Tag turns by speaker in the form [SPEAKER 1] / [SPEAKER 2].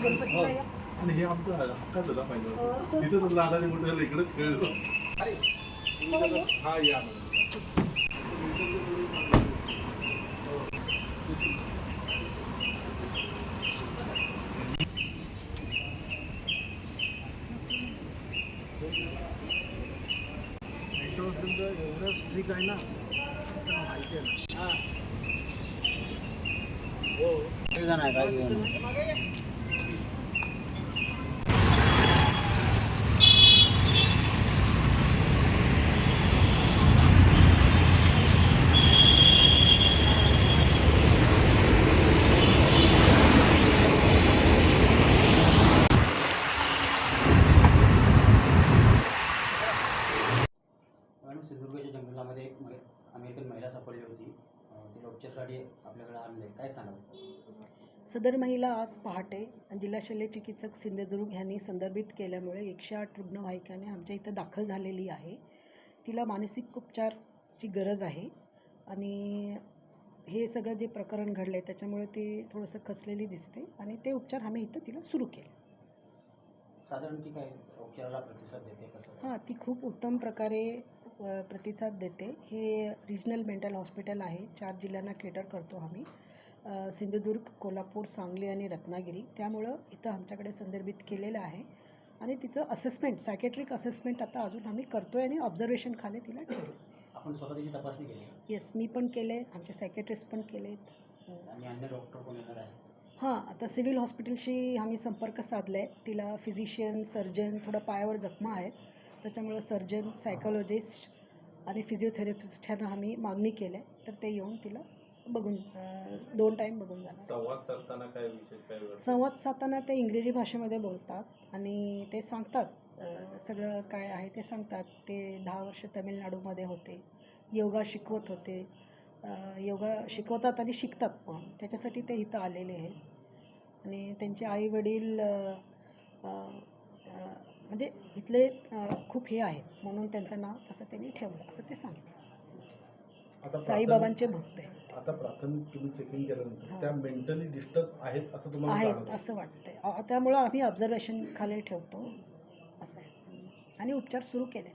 [SPEAKER 1] गणपतीला या.
[SPEAKER 2] आणि हे आमचं हक्काच झाला पाहिजे
[SPEAKER 1] हो.
[SPEAKER 2] तिथं तर दादाने म्हटलं इकडेच खेळलो
[SPEAKER 1] हो, हो.
[SPEAKER 2] हा या
[SPEAKER 3] एवढं स्ट्रिक आहे ना त्यांना माहिती आहे ना
[SPEAKER 4] मॅडम एक मै- अमेरिकन महिला सापडली होती. तिला उपचारासाठी आपल्याकडे आणले काय सांगाल?
[SPEAKER 5] सदर महिला आज पहाटे जिल्हा शल्य चिकित्सक सिंधुदुर्ग यांनी संदर्भित केल्यामुळे एकशे आठ रुग्णवाहिकाने आमच्या इथं दाखल झालेली आहे. तिला मानसिक उपचारची गरज आहे आणि हे सगळं जे प्रकरण घडलं आहे त्याच्यामुळे ते थोडंसं खचलेली दिसते आणि ते उपचार आम्ही इथं तिला सुरू केले.
[SPEAKER 4] साधारण ती काय उपचाराला प्रतिसाद देते कसं?
[SPEAKER 5] हां ती खूप उत्तम प्रकारे प्रतिसाद देते. हे रिजनल मेंटल हॉस्पिटल आहे. चार जिल्ह्यांना केटर करतो आम्ही. सिंधुदुर्ग कोल्हापूर सांगली आणि रत्नागिरी. त्यामुळं इथं आमच्याकडे संदर्भित केलेलं आहे. आणि तिचं असेसमेंट सायकेट्रिक असेसमेंट आता अजून आम्ही करतो आहे आणि ऑब्झर्वेशन खाली तिला ठेवलं
[SPEAKER 4] आपण स्वतः तिची तपासणी केली?
[SPEAKER 5] येस मी पण केले. आमचे सायकेट्रिस्ट पण केलेत.
[SPEAKER 4] आणि अन्य डॉक्टर कोण येणार आहे?
[SPEAKER 5] हां आता सिव्हिल हॉस्पिटलशी आम्ही संपर्क साधला आहे तिला फिजिशियन सर्जन थोडं पायावर जखमा आहेत. त्याच्यामुळं सर्जन सायकोलॉजिस्ट आणि फिजिओथेरपिस्ट ह्यांना आम्ही मागणी केली आहे तर ते येऊन तिला बघून दोन टाईम बघून जाणार.
[SPEAKER 2] संवाद साधताना काय विशेष काय
[SPEAKER 5] संवाद साधताना ते इंग्रजी भाषेमध्ये बोलतात आणि ते सांगतात सगळं काय आहे ते सांगतात. ते दहा वर्ष तमिळनाडूमध्ये होते. योगा शिकवत होते. योगा शिकवतात आणि शिकतात पण. त्याच्यासाठी ते इथं आलेले आहेत. आणि त्यांचे आईवडील म्हणजे इथले खूप हे आहेत. म्हणून त्यांचं नाव तसं त्यांनी ठेवलं असं ते सांगितलं. साईबाबांचे भक्त आहेत.
[SPEAKER 2] आता प्राथमिक तुम्ही चेकिंग केल्यानंतर. त्या मेंटली डिस्टर्ब आहेत असं तुम्हाला
[SPEAKER 5] आहेत? असं वाटतंय. त्यामुळं आम्ही ऑब्झर्वेशन खाली ठेवतो असं आहे. आणि उपचार सुरू केले